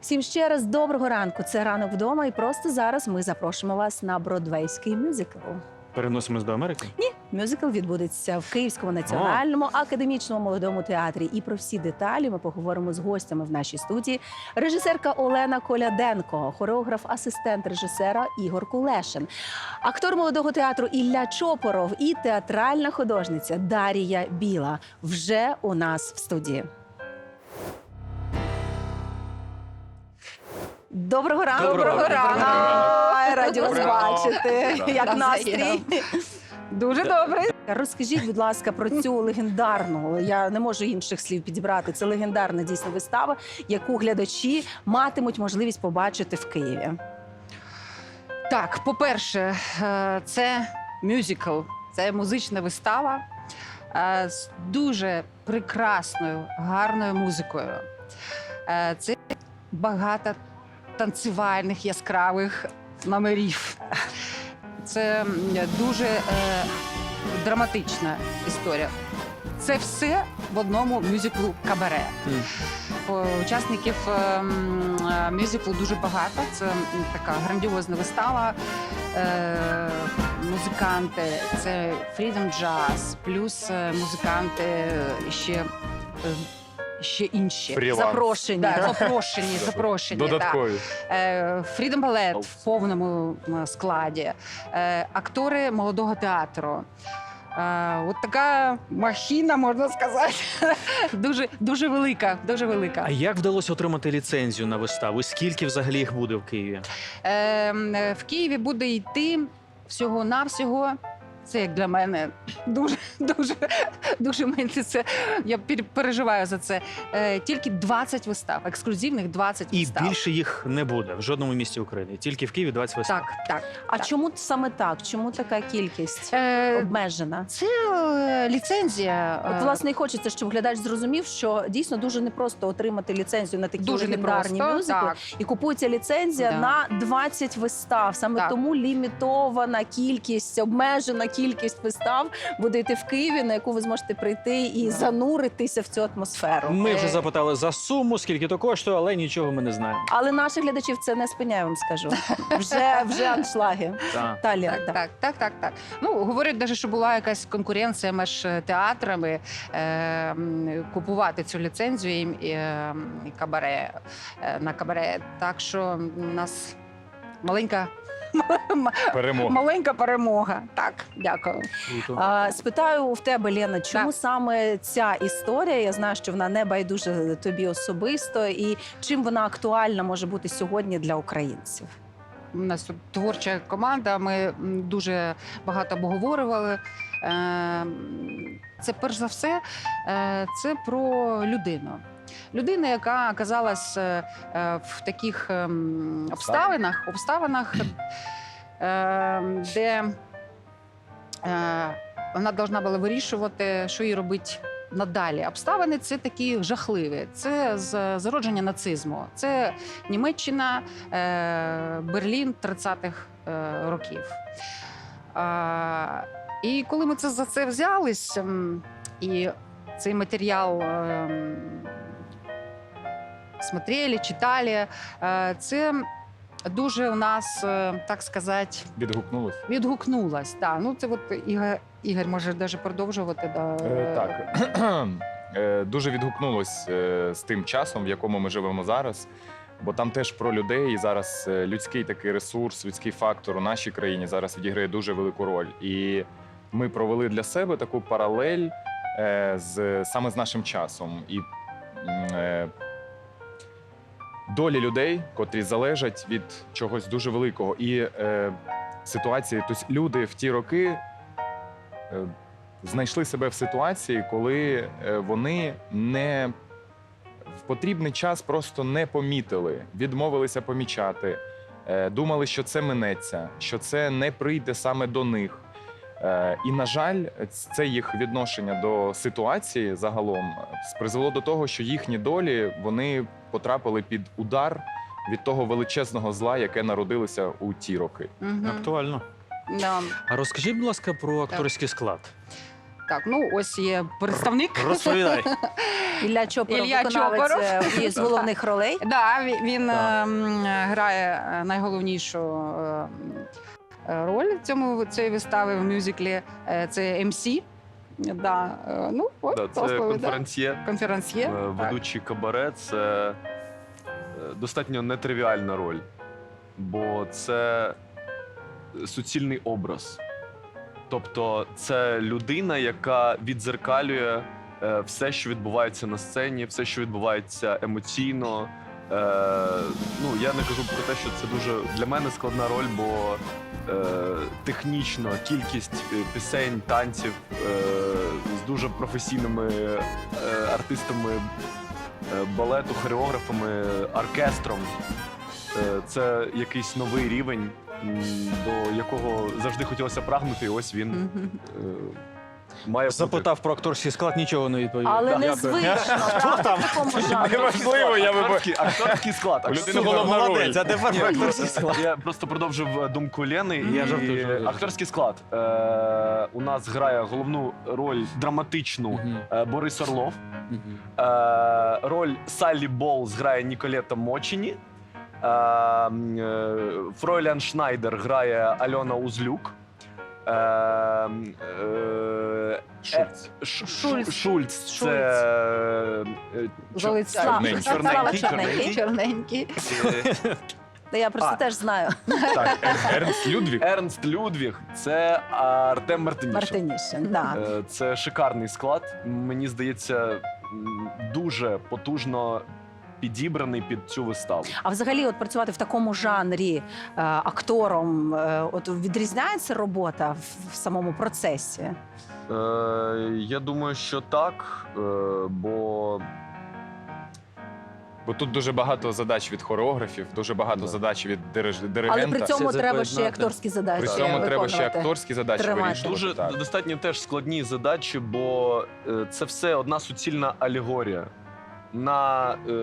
Всім ще раз доброго ранку. Це ранок вдома, і просто зараз ми запрошуємо вас на бродвейський мюзикл. Переносимось до Америки. Ні, мюзикл відбудеться в Київському національному академічному молодому театрі. І про всі деталі ми поговоримо з гостями в нашій студії. Режисерка Олена Коляденко, хореограф, асистент режисера Ігор Кулешин, актор молодого театру Ілля Чопоров і театральна художниця Дарія Біла вже у нас в студії. Доброго ранку. Доброго ранку. Ай, Раді вас Доброго ранку. бачити. Доброго Як настрій? Дуже добре. Розкажіть, будь ласка, про цю легендарну. Я не можу інших слів підібрати. Це легендарна дійсно вистава, яку глядачі матимуть можливість побачити в Києві. Так, по-перше, е, це мюзикл, це музична вистава е, з дуже прекрасною, гарною музикою. Е, Це багато танцювальних яскравих номерів. Це дуже е, драматична історія. Це все в одному мюзиклу кабаре. Учасників ем, е, мюзиклу дуже багато. Це така грандіозна вистава. Е, музиканти, це Freedom Jazz, плюс е, музиканти ще, е, ще інші. Фріланс. Запрошені. Да, запрошені, запрошені. Додаткові. Е, Freedom Ballet в повному складі, е, актори молодого театру. Е, От така махіна, можна сказати, дуже, дуже велика. Дуже велика. А як вдалося отримати ліцензію на виставу? Скільки взагалі їх буде в Києві? Е, е, В Києві буде йти всього-навсього. Це як для мене дуже, дуже, дуже мені це. Я пер- переживаю за це. Е, Тільки 20 вистав, ексклюзивних 20 І вистав. більше їх не буде в жодному місті України. Тільки в Києві 20 вистав. Так, так. А так. чому саме так? Чому така кількість Е, обмежена? Це е, ліцензія. От, е, власне, і хочеться, щоб глядач зрозумів, що дійсно дуже непросто отримати ліцензію на такі дуже легендарні непросто. мюзикли. Так. І купується ліцензія Да. на 20 вистав. Саме Так. тому лімітована кількість, обмежена кількість вистав буде йти в Києві, на яку ви зможете прийти і зануритися в цю атмосферу. Ми вже запитали за суму, скільки то коштує, але нічого ми не знаємо. Але наших глядачів це не спиняє, вам скажу. Вже вже аншлаги. Так. Так, да. так, так, так, так. Ну говорять, навіть, що була якась конкуренція між е, театрами е, купувати цю ліцензію і, е, і кабаре е, на кабаре. Так що у нас маленька, Перемога. маленька перемога. Так, дякую. А, спитаю в тебе, Лена, чому Так. саме ця історія? Я знаю, що вона не байдуже тобі особисто, і чим вона актуальна може бути сьогодні для українців? У нас творча команда. Ми дуже багато обговорювали. Е, Це перш за все, е, це про людину. Людина, яка оказалась е, е, в таких ем, обставинах, обставинах, е, де вона повинна була вирішувати, що їй робити надалі. Обставини це такі жахливі. Це зародження нацизму. Це Німеччина, Берлін 30-х е, років. І коли ми це за це взялись, і цей матеріал ем, смотрели, читали, е, це дуже у нас, е, так сказати, Відгукнулись. відгукнулось. Да. Ну, це от Ігор, Ігор може навіть продовжувати. Да. Е, так. Е, Дуже відгукнулось е, з тим часом, в якому ми живемо зараз. Бо там теж про людей, і зараз людський такий ресурс, людський фактор у нашій країні зараз відіграє дуже велику роль. І ми провели для себе таку паралель е, з саме з нашим часом. І е, долі людей, котрі залежать від чогось дуже великого. І е, ситуації, тобто люди в ті роки е, знайшли себе в ситуації, коли е, вони не в потрібний час просто не помітили, відмовилися помічати, е, думали, що це минеться, що це не прийде саме до них. Е, І, на жаль, це їх відношення до ситуації загалом призвело до того, що їхні долі вони потрапили під удар від того величезного зла, яке народилося у ті роки. Мгм. Актуально. Да. А розкажіть, будь ласка, про акторський склад. Так, ну ось є представник. Розповідай. Ілля Чопоров, Ілля виконавець Чопоров. е, однієї з головних ролей. Да, він, він Так. ем, грає е, найголовнішу е, роль в цьому цієї вистави в мюзиклі. Е, Це МС. Да, е, ну, от, Да, це конференціє, конференсьє. е, так. ведучий кабаре. Це е, достатньо нетривіальна роль, бо це суцільний образ. Тобто, це людина, яка відзеркалює е, все, що відбувається на сцені, все, що відбувається емоційно. Е, ну, я не кажу про те, що це дуже для мене складна роль, бо е, технічно кількість е, пісень, танців е, з дуже професійними е, артистами е, балету, хореографами, оркестром. Е, це якийсь новий рівень, м, до якого завжди хотілося прагнути, і ось він е, має бути. Запитав про акторський склад, нічого не відповів. Але незвично, правда, в. Неважливо, я вибачаю. акторський, склад. У людини головна Молодець, роль. а тепер про акторський склад. Я просто продовжив е, думку Лени. Я жартую. Акторський склад. Е, у нас грає головну роль драматичну е, Борис Орлов. роль Саллі Болс грає Ніколета Мочіні. Фройлян Шнайдер грає Альона Узлюк. Е, е, Шульц. Шульц. Шульц. Це Шульц. е. Чорненький. Чорненький, Чорненький. Чорненький. е, Та я просто А. теж знаю Так, Ер- Ернст Людвіг. Ернст Людвіг. Це Артем Мартинішин. Мартинішин. Да. Е, Це шикарний склад. Мені здається, м, дуже потужно підібраний під цю виставу. А взагалі, от працювати в такому жанрі е, актором, е, от відрізняється робота в, в самому процесі. Е, я думаю, що так, е, бо Бо тут дуже багато задач від хореографів, дуже багато Да. задач від дириж- Але при цьому Все треба ще й акторські задачі. При цьому треба ще виконувати. акторські задачі Тримати. вирішувати. дуже так. достатньо теж складні задачі, бо е, це все одна суцільна алегорія на е,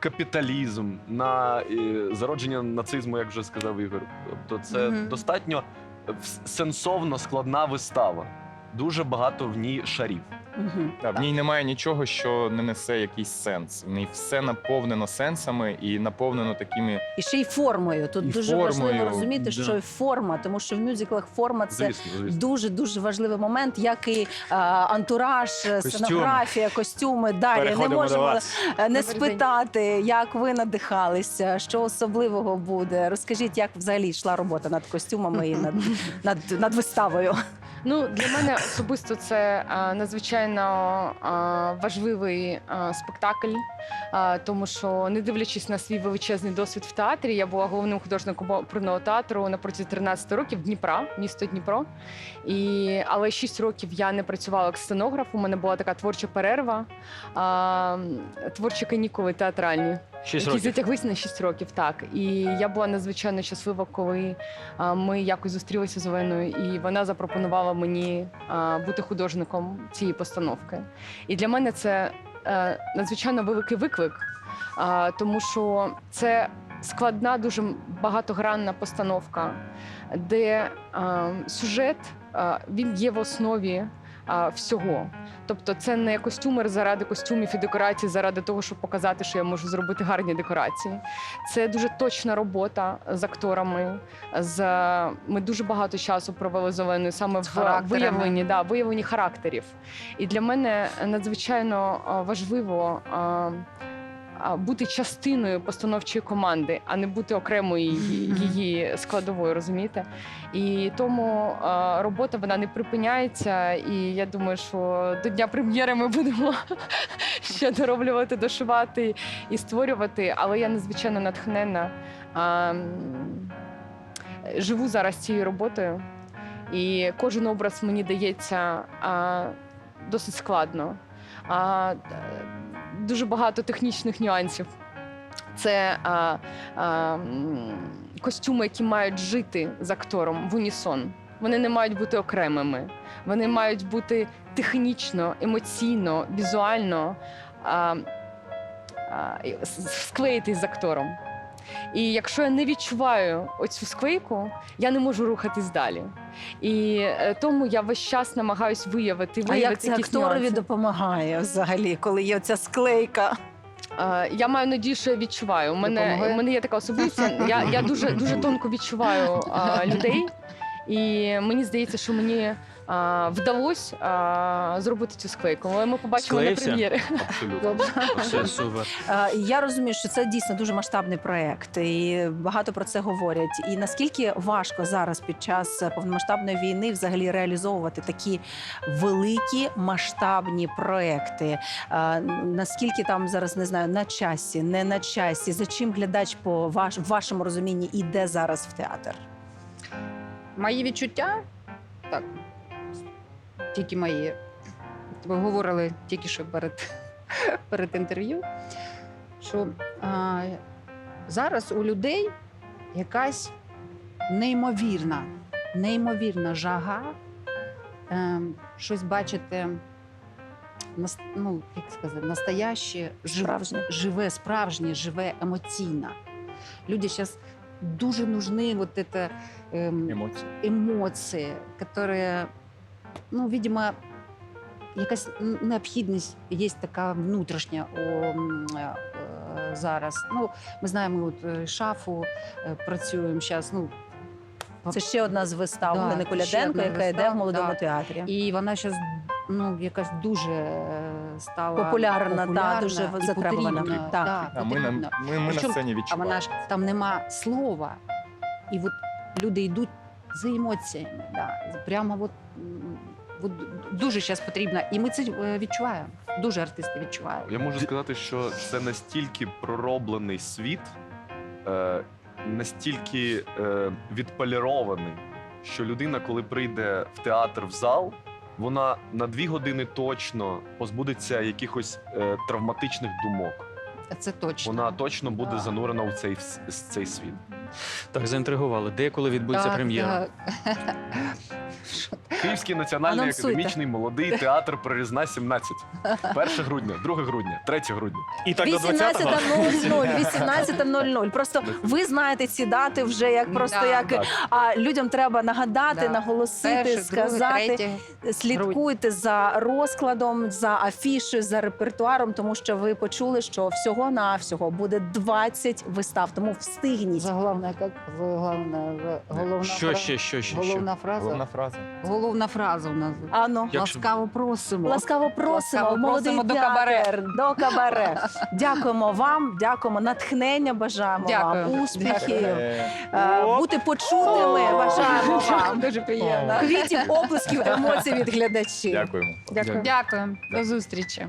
капіталізм, на е, зародження нацизму, як вже сказав Ігор. Тобто, це достатньо в- сенсовно складна вистава. Дуже багато в ній шарів. Мгм. Да, в ній немає нічого, що не несе якийсь сенс. В ній все наповнено сенсами і наповнено такими. І ще й формою. Тут І дуже важливо формою, розуміти, да. що й форма, тому що в мюзиклах форма це Звісно, звісно. дуже дуже важливий момент, як і е, антураж, е, Костюми. сценографія, костюми. Дар'я, не Переходимо до можемо вас. е, не Добрий день. спитати, як ви надихалися, що особливого буде. Розкажіть, як взагалі йшла робота над костюмами і над, над, над виставою. Ну для мене особисто це а, надзвичайно а, важливий а, спектакль, а, тому що не дивлячись на свій величезний досвід в театрі, я була головним художником оперного театру на протязі 13 років Дніпра, місто Дніпро. І, але 6 років я не працювала як сценограф. У мене була така творча перерва, а, творчі канікули театральні Шість які років. затяглись на 6 років, так. І я була надзвичайно щаслива, коли а, ми якось зустрілися з Оленою, і вона запропонувала мені а, бути художником цієї постановки. І для мене це е, надзвичайно великий виклик, а, тому що це складна, дуже багатогранна постановка, де а, сюжет а, він є в основі а, всього. Тобто це не костюмер заради костюмів і декорацій, заради того, щоб показати, що я можу зробити гарні декорації. Це дуже точна робота з акторами. З ми дуже багато часу провели з Оленою саме З в виявленні, да, виявленні характерів. І для мене надзвичайно важливо. Бути частиною постановчої команди, а не бути окремою її, складовою, розумієте? І тому робота вона не припиняється. І я думаю, що до дня прем'єри ми будемо ще дороблювати, дошивати і створювати. Але я надзвичайно натхненна. Живу зараз цією роботою, і кожен образ мені дається а, досить складно. А, дуже багато технічних нюансів. Це а, а, костюми, які мають жити з актором в унісон. Вони не мають бути окремими. Вони мають бути технічно, емоційно, візуально а, а, склеїтись з актором. І якщо я не відчуваю оцю склейку, я не можу рухатись далі. І е, тому я весь час намагаюсь виявити, А як це акторові нюанси. допомагає взагалі, коли є ця склейка? Е, Я маю надію, що я відчуваю. У мене, у мене є така особливість. Я, я дуже, дуже тонко відчуваю а, людей, і мені здається, що мені а, вдалося а, зробити цю склейку. Але ми побачимо Склеївся? на прем'єрі. Абсолютно. Все супер. Е, Я розумію, що це дійсно дуже масштабний проект, і багато про це говорять. І наскільки важко зараз під час повномасштабної війни взагалі реалізовувати такі великі масштабні проекти? Е, Наскільки там зараз не знаю на часі, не на часі? За чим глядач по ваш в вашому розумінні іде зараз в театр? Мої відчуття, так, тільки мої. Ви говорили тільки що перед, перед інтерв'ю, що а, зараз у людей якась неймовірна, неймовірна жага ем, щось бачити, нас- ну, як сказати, настояще, жив- Справжнє. живе, справжнє, живе емоційно. Люди зараз дуже нужны вот это эм, Емоції. емоції, які, ну, видимо, якась необхідність є така внутрішня м, е, е, зараз. Ну, ми знаємо, от е, шафу працюємо зараз. Ну, Це ще одна з вистав Да, Олени Коляденко, яка йде в молодому да. театрі. і вона зараз ну, якась дуже стала Популярна, популярна та, дуже і затребувана. потрібна, Так. да, А ми, на, ми, ми на сцені А вона ж там нема слова, і от люди йдуть за емоціями. Да. Прямо от, от дуже зараз потрібно. І ми це е, відчуваємо. Дуже артисти відчувають. Я можу сказати, що це настільки пророблений світ, е, настільки е, відполірований, що людина, коли прийде в театр в зал, вона на дві години точно позбудеться якихось е, травматичних думок. Це точно. Вона точно буде Да. занурена у цей, с- цей світ. Так, заінтригували. Де і коли відбудеться прем'єра? так. Київський національний Анонсуйте. академічний молодий театр Прорізна 17. 1 грудня, 2 грудня, 3 грудня. І так до 20-го? 18.00, 18.00. Просто ви знаєте ці дати вже як просто Да. як Так. а людям треба нагадати, Да. наголосити, Перше, сказати. друге, третє. Слідкуйте за розкладом, за афішою, за репертуаром, тому що ви почули, що всього на всього буде 20 вистав. Тому встигніть. Заглавна, як головна, головна, Що фра- ще, що ще? що? головна фраза. Головна фраза. Головна фраза у нас. Ано. Як Ласкаво просимо. Ласкаво просимо, Ласкаво молодий просимо до театр, до кабаре. Дякуємо вам, дякуємо, натхнення бажаємо Дякую. вам, успіхів, Е, е, бути почутими. Бажаємо вам. Дуже приємно. Квітів, оплесків, емоцій від глядачів. Дякуємо. Дякую. Дякую. До зустрічі.